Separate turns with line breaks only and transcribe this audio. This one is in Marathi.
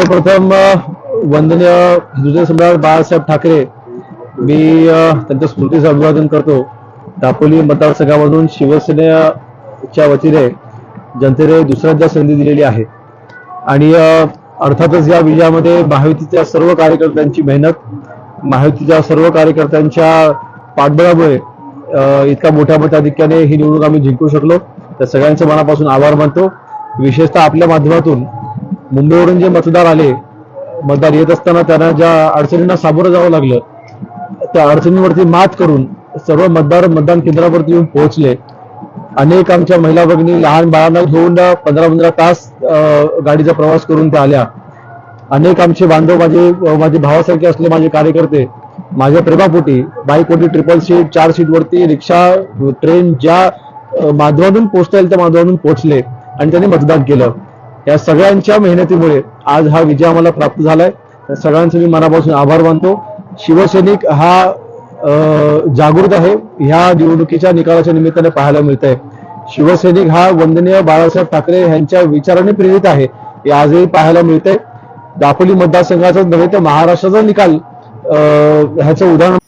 सर्वप्रथम वंदनीय हिंदुजा सम्राट बाळासाहेब ठाकरे मी त्यांच्या स्मृतीचं अभिवादन करतो. दापोली मतदारसंघामधून शिवसेनेच्या वतीने जनतेने दुसऱ्यांदा संधी दिलेली आहे. आणि अर्थातच या विजयामध्ये महायुतीच्या सर्व कार्यकर्त्यांची मेहनत महायुतीच्या सर्व कार्यकर्त्यांच्या पाठबळामुळे इतका मोठ्या मताधिक्याने ही निवडणूक आम्ही जिंकू शकलो. त्या सगळ्यांचे मनापासून आभार मानतो. विशेषतः आपल्या माध्यमातून मुंबईवरून जे मतदार आले मतदार येत असताना त्यांना ज्या अडचणींना सामोरं जावं लागलं त्या अडचणींवरती मात करून सर्व मतदार मतदान केंद्रावरती येऊन पोहोचले. अनेक आमच्या महिला भगिनी लहान बाळांना घेऊन पंधरा पंधरा तास गाडीचा प्रवास करून त्या आल्या. अनेक आमचे बांधव माझे माझे भावासारखे असले माझे कार्यकर्ते माझ्या प्रेमापोटी बाईकवरती ट्रिपल सीट चार सीटवरती रिक्षा ट्रेन ज्या माध्यमातून पोहोचता येईल त्या माध्यमातून पोहोचले आणि त्यांनी मतदान केलं. या सगळ्यांच्या मेहनतीमुळे आज हा विजय आम्हाला प्राप्त झालाय. सगळ्यांचे मी मनापासून आभार मानतो. शिवसैनिक हा जागृत आहे. ह्या निवडणुकीच्या निकालाच्या निमित्ताने पाहायला मिळत आहे शिवसैनिक हा वंदनीय बाळासाहेब ठाकरे यांच्या विचाराने प्रेरित आहे हे आजही पाहायला मिळतंय. दापोली मतदारसंघाचा नव्हे तर महाराष्ट्राचा निकाल ह्याचं उदाहरण